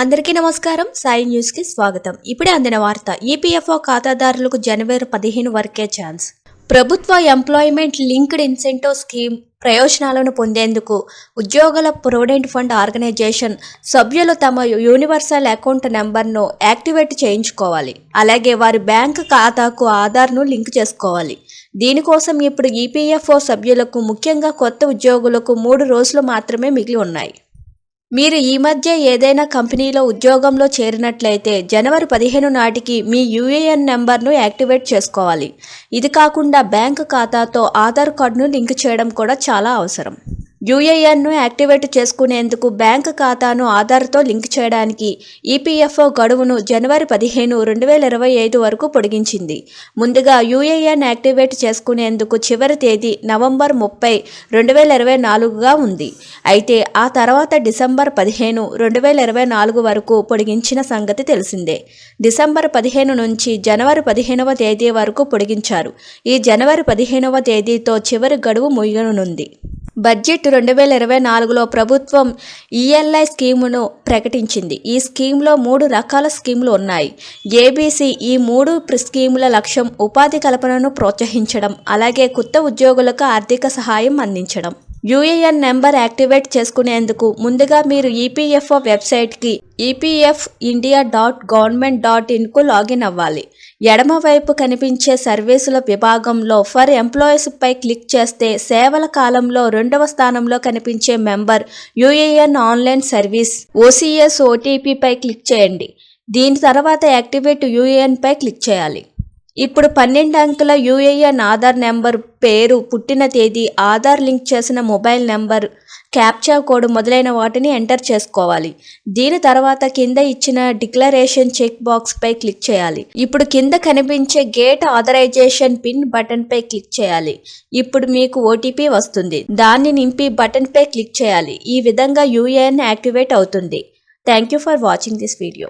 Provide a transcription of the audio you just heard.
అందరికీ నమస్కారం. సాయి న్యూస్కి స్వాగతం. ఇప్పుడే అందిన వార్త ఈపీఎఫ్ఓ ఖాతాదారులకు జనవరి పదిహేను వరకే ఛాన్స్. ప్రభుత్వ ఎంప్లాయ్మెంట్ లింక్డ్ ఇన్సెంటివ్ స్కీమ్ ప్రయోజనాలను పొందేందుకు ఉద్యోగుల ప్రొవిడెంట్ ఫండ్ ఆర్గనైజేషన్ సభ్యులు తమ యూనివర్సల్ అకౌంట్ నెంబర్ను యాక్టివేట్ చేయించుకోవాలి. అలాగే వారి బ్యాంక్ ఖాతాకు ఆధార్ను లింక్ చేసుకోవాలి. దీనికోసం ఇప్పుడు ఈపీఎఫ్ఓ సభ్యులకు ముఖ్యంగా కొత్త ఉద్యోగులకు మూడు రోజులు మాత్రమే మిగిలి ఉన్నాయి. మీరు ఈ మధ్య ఏదైనా కంపెనీలో ఉద్యోగంలో చేరినట్లయితే జనవరి పదిహేను నాటికి మీ యూఏఎన్ నెంబర్ను యాక్టివేట్ చేసుకోవాలి. ఇది కాకుండా బ్యాంక్ ఖాతాతో ఆధార్ కార్డును లింక్ చేయడం కూడా చాలా అవసరం. యూఏఎన్ను యాక్టివేట్ చేసుకునేందుకు బ్యాంక్ ఖాతాను ఆధార్తో లింక్ చేయడానికి ఈపీఎఫ్ఓ గడువును జనవరి పదిహేను రెండు వేల ఇరవై ఐదు వరకు పొడిగించింది. ముందుగా యూఏఎన్ యాక్టివేట్ చేసుకునేందుకు చివరి తేదీ నవంబర్ ముప్పై రెండు వేల ఇరవై నాలుగుగా ఉంది. అయితే ఆ తర్వాత డిసెంబర్ పదిహేను రెండు వేల ఇరవై నాలుగు వరకు పొడిగించిన సంగతి తెలిసిందే. డిసెంబర్ పదిహేను నుంచి జనవరి పదిహేనవ తేదీ వరకు పొడిగించారు. ఈ జనవరి పదిహేనవ తేదీతో చివరి గడువు ముగియనుంది. బడ్జెట్ రెండు వేల ఇరవై నాలుగులో ప్రభుత్వం ఈఎల్ఐ స్కీమును ప్రకటించింది. ఈ స్కీమ్లో మూడు రకాల స్కీములు ఉన్నాయి. ఏబీసీ ఈ మూడు స్కీముల లక్ష్యం ఉపాధి కల్పనను ప్రోత్సహించడం అలాగే కొత్త ఉద్యోగులకు ఆర్థిక సహాయం అందించడం. యూఏఎన్ నెంబర్ యాక్టివేట్ చేసుకునేందుకు ముందుగా మీరు ఈపీఎఫ్ఓ వెబ్సైట్కి EPF India dot government dot ఇన్కు login అవ్వాలి. ఎడమవైపు కనిపించే సర్వీసుల విభాగంలో ఫర్ ఎంప్లాయీస్పై క్లిక్ చేస్తే సేవల కాలంలో రెండవ స్థానంలో కనిపించే member UAN online service OCS ఓటీపీపై click చేయండి. దీని తర్వాత యాక్టివేట్ యూఏఎన్పై క్లిక్ చేయాలి. ఇప్పుడు పన్నెండు అంకెల యూఏఎన్ ఆధార్ నెంబర్ పేరు పుట్టిన తేదీ ఆధార్ లింక్ చేసిన మొబైల్ నెంబర్ క్యాప్చా కోడ్ మొదలైన వాటిని ఎంటర్ చేసుకోవాలి. దీని తర్వాత కింద ఇచ్చిన డిక్లరేషన్ చెక్ బాక్స్ పై క్లిక్ చేయాలి. ఇప్పుడు కింద కనిపించే గేట్ ఆథరైజేషన్ పిన్ బటన్ పై క్లిక్ చేయాలి. ఇప్పుడు మీకు ఓటీపీ వస్తుంది. దాన్ని నింపి బటన్ పై క్లిక్ చేయాలి. ఈ విధంగా యూఏఎన్ యాక్టివేట్ అవుతుంది. Thank you for watching this video.